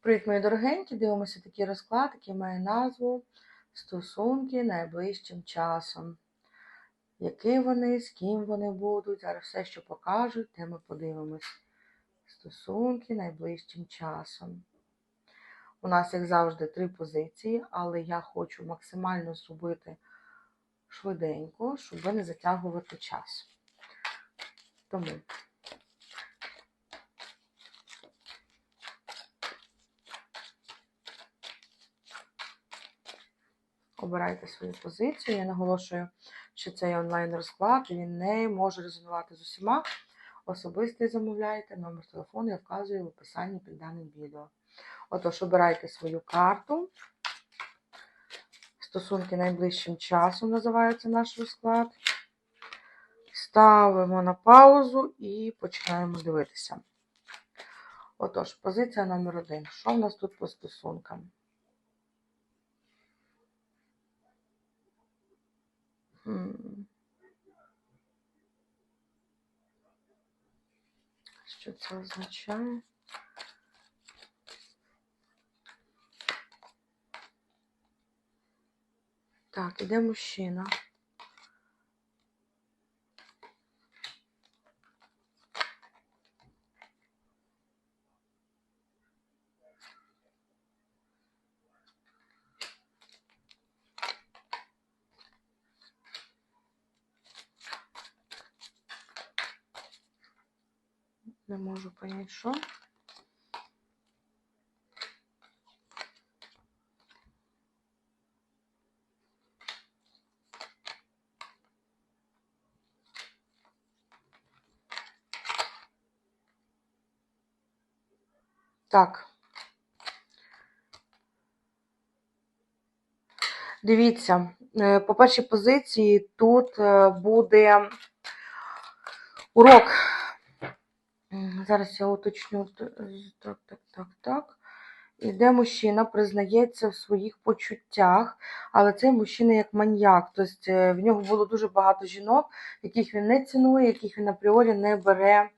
Привіт, мої дорогенькі! Дивимося такий розклад, який має назву Стосунки найближчим часом. Які вони, з ким вони будуть. Зараз все, що покажуть, те ми подивимось. Стосунки найближчим часом. У нас, як завжди, три позиції, але я хочу максимально зробити швиденько, щоб не затягувати час. Тому. Обирайте свою позицію. Я наголошую, що цей онлайн-розклад він не може резонувати з усіма. Особистий замовляйте, номер телефону я вказую в описанні під даним відео. Отож, обирайте свою карту. Стосунки найближчим часом називається наш розклад. Ставимо на паузу і починаємо дивитися. Отож, позиція номер один. Що в нас тут по стосункам? Що це означає? Так, іде мужчина. Не можу понять, що. Так. Дивіться, е, по першій позиції тут е, буде урок. Зараз я уточню. Так, так, так, так. Іде мужчина, признається в своїх почуттях, але цей мужчина як маньяк. Тобто е, в нього було дуже багато жінок, яких він не цінує, яких він апріорі не бере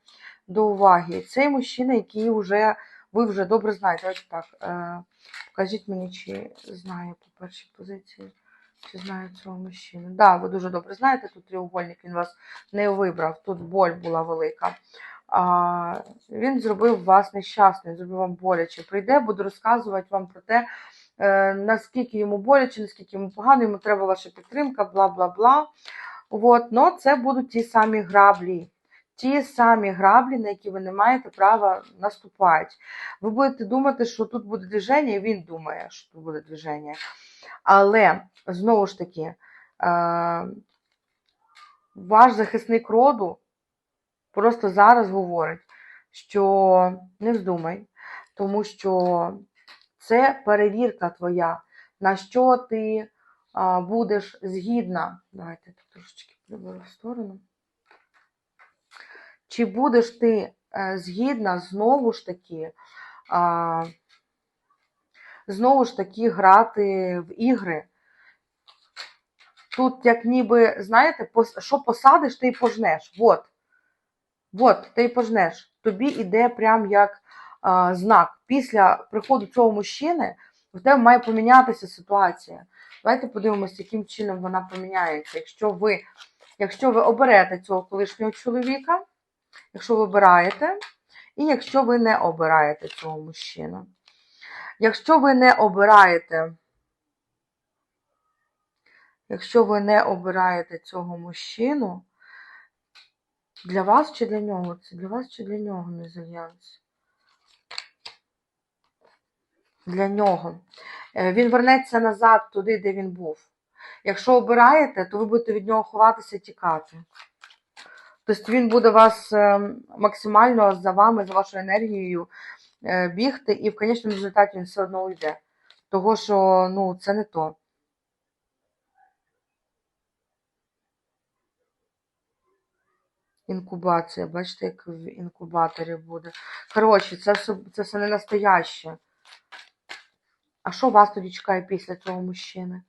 до уваги. Цей мужчина, який вже ви вже добре знаєте. Давайте так. Е, покажіть мені, чи знає по першій позиції, чи знає цього мужчину. Так, да, ви дуже добре знаєте, тут треугольник він вас не вибрав, тут боль була велика. Він зробив вас нещасним, зробив вам боляче. Прийде, буду розказувати вам про те, е, наскільки йому боляче, наскільки йому погано, йому треба ваша підтримка, бла бла бла. От, но це будуть ті самі граблі. Ті самі граблі, на які ви не маєте права наступати. Ви будете думати, що тут буде движення, і він думає, що тут буде движення. Але знову ж таки, е, ваш захисник роду просто зараз говорить, що не вздумай, тому що це перевірка твоя, на що ти а, будеш згідна. Давайте тут трошечки приберу в сторону. Чи будеш ти е, згідна знову ж таки, а, знову ж таки грати в ігри? Тут, як ніби, знаєте, що посадиш, ти й пожнеш. Вот. Вот, ти пожнеш. Тобі іде прям як а, знак. Після приходу цього мужчини в тебе має помінятися ситуація. Давайте подивимося, яким чином вона поміняється. Якщо ви, якщо ви оберете цього колишнього чоловіка, якщо ви обираєте, і якщо ви не обираєте цього мужчину. Якщо ви не обираєте, якщо ви не обираєте цього мужчину, для вас чи для нього? Це для вас чи для нього мезальянс? Для нього. Е, Він вернеться назад туди, де він був. Якщо обираєте, то ви будете від нього ховатися тікати. Тобто він буде вас е, максимально за вами, за вашою енергією е, бігти, і в конечному результаті він все одно уйде. Того, що ну, це не то. Інкубація, бачите, як в інкубаторі буде. Коротше, це все, це все не настояще. А що вас тоді чекає після цього мужчини?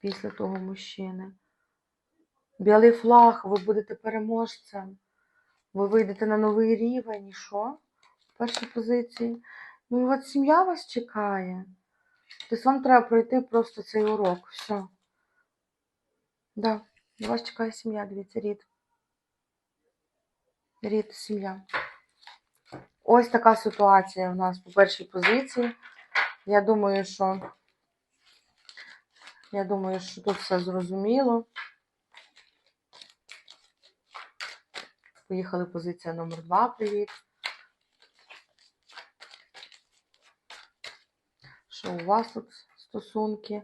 Після того мужчини. Білий флаг, ви будете переможцем. Ви вийдете на новий рівень і що? першій позиції. Ну, от сім'я вас чекає. Тобто вам треба пройти просто цей урок. Все. Да. На вас чекає сім'я, дивіться, рід. Рід, сім'я. Ось така ситуація у нас по першій позиції. Я думаю, що я думаю, що тут все зрозуміло. Поїхали позиція номер два. Привіт. Що у вас тут стосунки?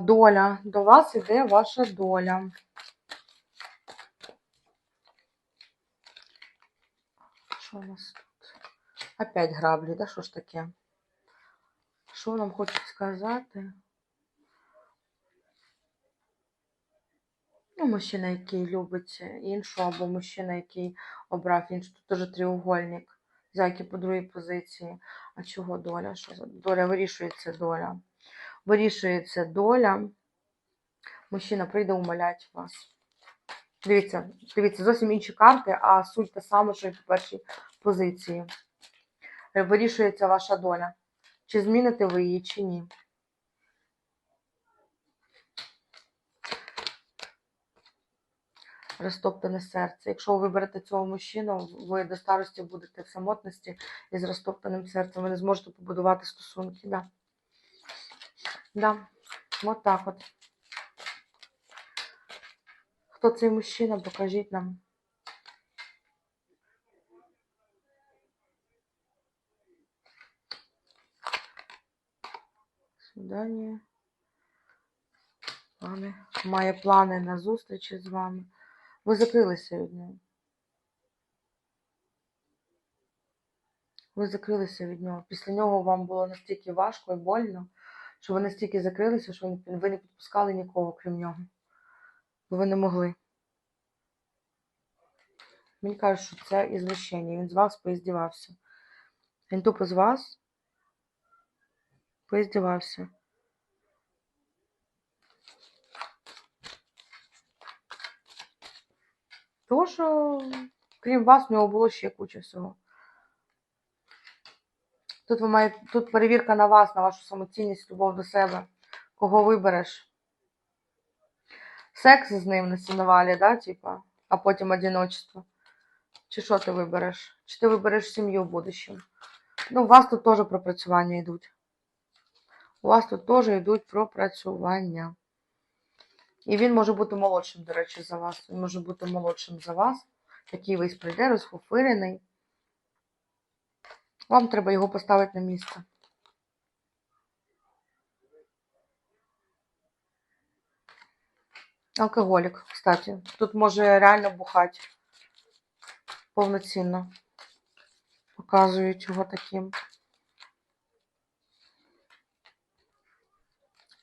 Доля. До вас іде ваша доля. Що у нас тут? Опять граблі, да? Що ж таке? Що нам хочуть сказати? Ну, мужчина, який любить іншу, або мужчина, який обрав іншу. Тут теж треугольник. Зайки по другій позиції. А чого доля? Що за доля? Вирішується доля. Вирішується доля. Мужчина прийде умолять вас. Дивіться, дивіться, зовсім інші карти, а суть та сама, що і по першій позиції. Вирішується ваша доля. Чи зміните ви її, чи ні. Розтоптане серце. Якщо ви виберете цього мужчину, ви до старості будете в самотності і з розтоптаним серцем. Ви не зможете побудувати стосунки. Да. Да. От так от. Хто цей мужчина? Покажіть нам. Свидання. Плани. Має плани на зустрічі з вами. Ви закрилися від нього. Ви закрилися від нього. Після нього вам було настільки важко і больно, що ви настільки закрилися, що ви не підпускали нікого, крім нього. Бо ви не могли. Мені кажуть, що це ізвищення. Він з вас поіздівався. Він тупо з вас поіздівався. Тому що, крім вас, в нього було ще куча всього. Тут ви маєте, тут перевірка на вас, на вашу самоцінність, любов до себе. Кого вибереш? Секс з ним на сіновалі, да, типа, а потім одиночество. Чи що ти вибереш? Чи ти вибереш сім'ю в будущем? Ну, у вас тут теж пропрацювання йдуть. У вас тут теж йдуть пропрацювання. І він може бути молодшим, до речі, за вас. Він може бути молодшим за вас. Такий весь прийде, розфуфирений. Вам треба його поставити на місце. Алкоголік, кстати. Тут може реально бухати. Повноцінно. Показують його таким.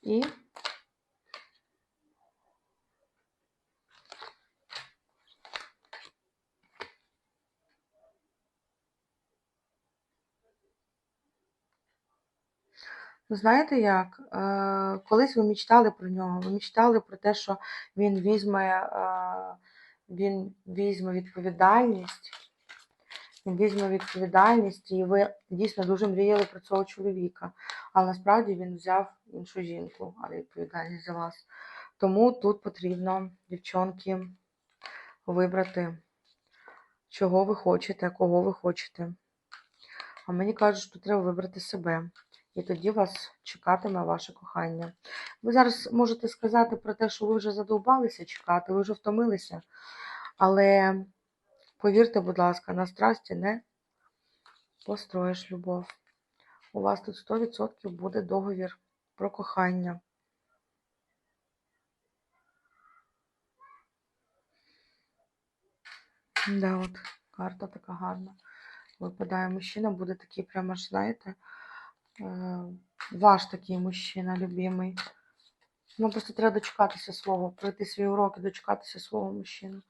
І Ну, знаєте як? Е, колись ви мечтали про нього, ви мечтали про те, що він візьме, е, він візьме відповідальність. Він візьме відповідальність, і ви дійсно дуже мріяли про цього чоловіка. Але насправді він взяв іншу жінку, але відповідальність за вас. Тому тут потрібно, дівчонки, вибрати, чого ви хочете, кого ви хочете. А мені кажуть, що треба вибрати себе. І тоді вас чекатиме ваше кохання. Ви зараз можете сказати про те, що ви вже задовбалися чекати, ви вже втомилися. Але повірте, будь ласка, на страсті не построїш любов. У вас тут 100% буде договір про кохання. Да, от карта така гарна. Випадає мужчина, буде такий прямо ж, знаєте, ваш такий мужчина, любимий. Ну, просто треба дочекатися свого, пройти свій урок і дочекатися свого мужчину.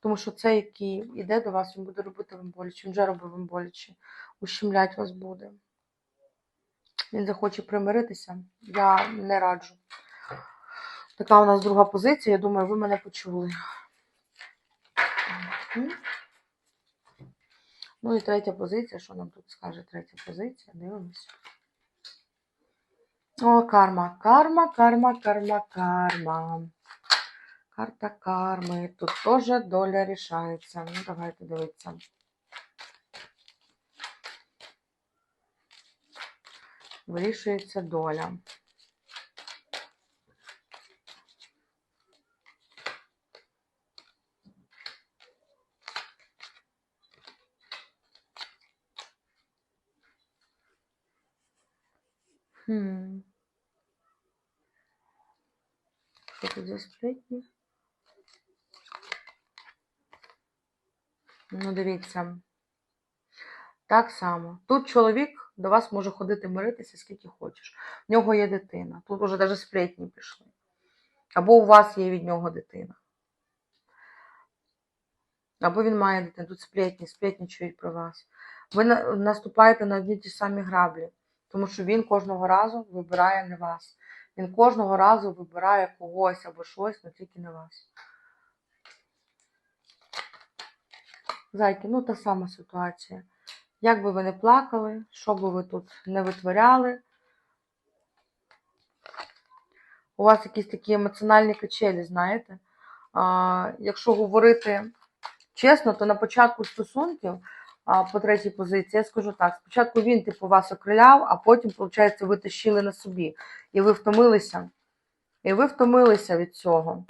Тому що цей, який йде до вас, він буде робити вам боляче, він вже робив вам боляче, ущемлять вас буде. Він захоче примиритися, я не раджу. Така у нас друга позиція, я думаю, ви мене почули. Ну і третя позиція, що нам тут скаже третя позиція? Дивимося. О, карма, карма, карма, карма, карма. Карта карми. Тут теж доля рішається. Ну, давайте дивитися. Вирішується доля. Хм. Що тут за сплетні? Ну, дивіться. Так само. Тут чоловік до вас може ходити миритися скільки хочеш. В нього є дитина. Тут уже навіть сплетні пішли. Або у вас є від нього дитина. Або він має дитину. Тут сплетні, сплетнічують про вас. Ви наступаєте на одні ті самі граблі, тому що він кожного разу вибирає не вас. Він кожного разу вибирає когось або щось, але тільки не вас. Зайки, ну та сама ситуація. Як би ви не плакали, що би ви тут не витворяли, у вас якісь такі емоціональні качелі, знаєте. А, якщо говорити чесно, то на початку стосунків по третій позиції, я скажу так: спочатку він типу вас окриляв, а потім, виходить, ви тащили на собі. І ви втомилися. І ви втомилися від цього.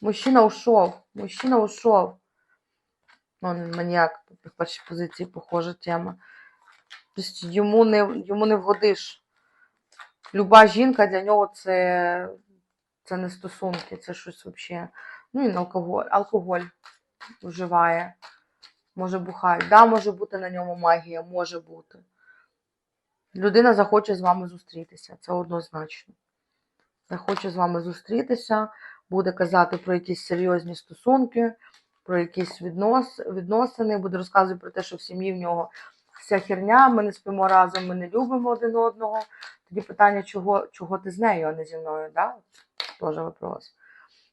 Мужчина ушов, мужчина ушов. Ну, він маніяк, в першій позиції похожа тема. Тобто йому не, йому не вгодиш. Люба жінка для нього це, це не стосунки, це щось взагалі. Ну і алкоголь, алкоголь вживає. Може бухає. Да, може бути на ньому магія, може бути. Людина захоче з вами зустрітися, це однозначно. Захоче з вами зустрітися, буде казати про якісь серйозні стосунки, про якісь віднос, відносини, буде розказувати про те, що в сім'ї в нього вся херня, ми не спимо разом, ми не любимо один одного. Тоді питання, чого, чого ти з нею, а не зі мною, да? Теж вопрос.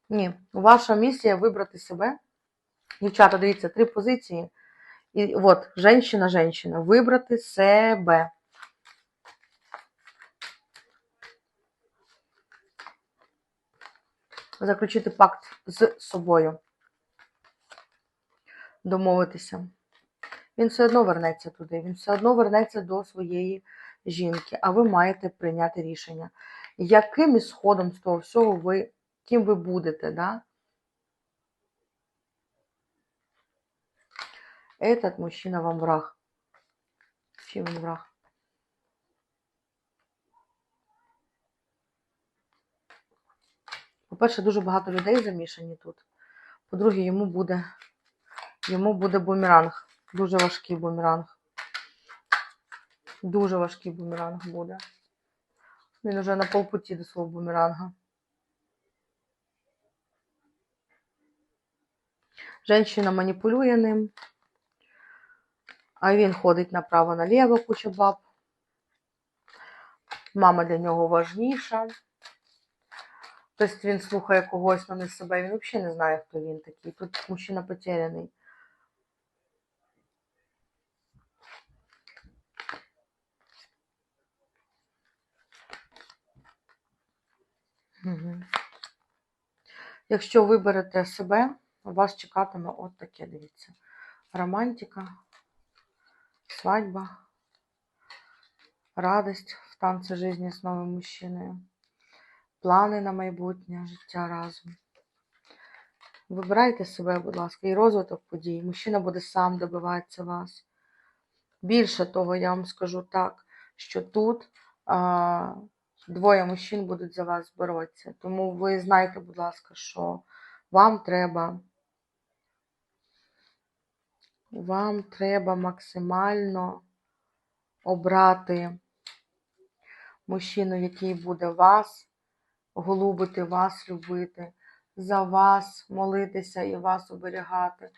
Ні, ваша місія вибрати себе. Дівчата, дивіться, три позиції. І от, женщина, женщина, вибрати себе. Заключити пакт з собою. Домовитися. Він все одно вернеться туди, він все одно вернеться до своєї жінки, а ви маєте прийняти рішення. Яким ісходом з того всього ви, ким ви будете, да? Этот мужчина вам враг. Чим він враг? По-перше, дуже багато людей замішані тут. По-друге, йому буде, йому буде бумеранг. Дуже важкий бумеранг. Дуже важкий бумеранг буде. Він вже на полпуті до свого бумеранга. Женщина маніпулює ним. А він ходить направо-наліво, куча баб. Мама для нього важніша. Тобто він слухає когось, але не себе. Він взагалі не знає, хто він такий. Тут мужчина потеряний. Угу. Якщо виберете себе, вас чекатиме от таке, дивіться. Романтика, свадьба, радость в танце жизни з новим мужчиною, плани на майбутнє життя разом. Вибирайте себе, будь ласка, і розвиток подій. Мужчина буде сам добиватися вас. Більше того, я вам скажу так, що тут а, двоє мужчин будуть за вас боротися. Тому ви знайте, будь ласка, що вам треба. Вам треба максимально обрати мужчину, який буде вас голубити, вас любити, за вас молитися і вас оберігати,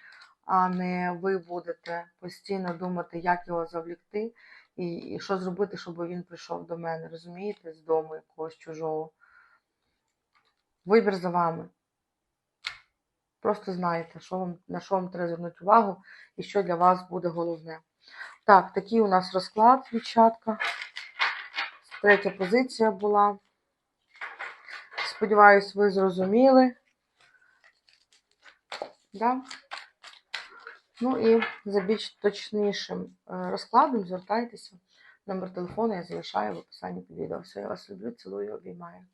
а не ви будете постійно думати, як його завлікти і, і що зробити, щоб він прийшов до мене, розумієте, з дому якогось чужого. Вибір за вами. Просто знаєте, що вам, на що вам треба звернути увагу і що для вас буде головне. Так, такий у нас розклад, дівчатка. Третя позиція була. Сподіваюсь, ви зрозуміли. Да? Ну і за більш точнішим е, розкладом звертайтеся. Номер телефону я залишаю в описанні під відео. Все, я вас люблю, цілую, обіймаю.